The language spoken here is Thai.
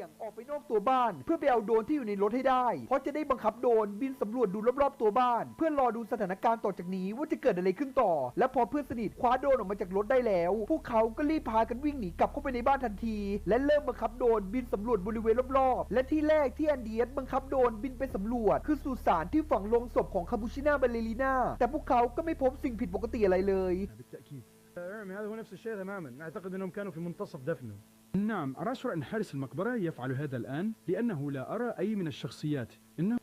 สี่ยงออกไปนอกตัวบ้าน เพื่อไปเอาโดรนที่อยู่ในรถให้ได้ เพราะจะได้บังคับโดรนบินสำรวจดูรอบๆตัวบ้าน เพื่อรอดูสถานการณ์ต่อจากนี้ว่าจะเกิดอะไรขึ้นต่อ และพอเพื่อนสนิทคว้าโดรนออกมาจากรถได้แล้ว พวกเขาก็รีบพากันวิ่งหนีกลับเข้าไปในบ้านทันที และเริ่มบังคับโดรนบินสำรวจบริเวณรอบๆ และที่แรกที่อันเดียสบังคับโดรนบินไปสำรวจ คือสุสานที่ฝังลงศพของคาบูชิน่าบาเลริน่าแต่พวกเขาก็ไม่พบสิ่งผิดปกติอะไรเลย بالتأكيد اعمي هذا هو نفس الشيء تماما أعتقد أنهم كانوا في منتصف دفنه نعم أرى أن حارس المقبرة يفعل هذا الآن لأنه لا أرى أي من الشخصيات. إنه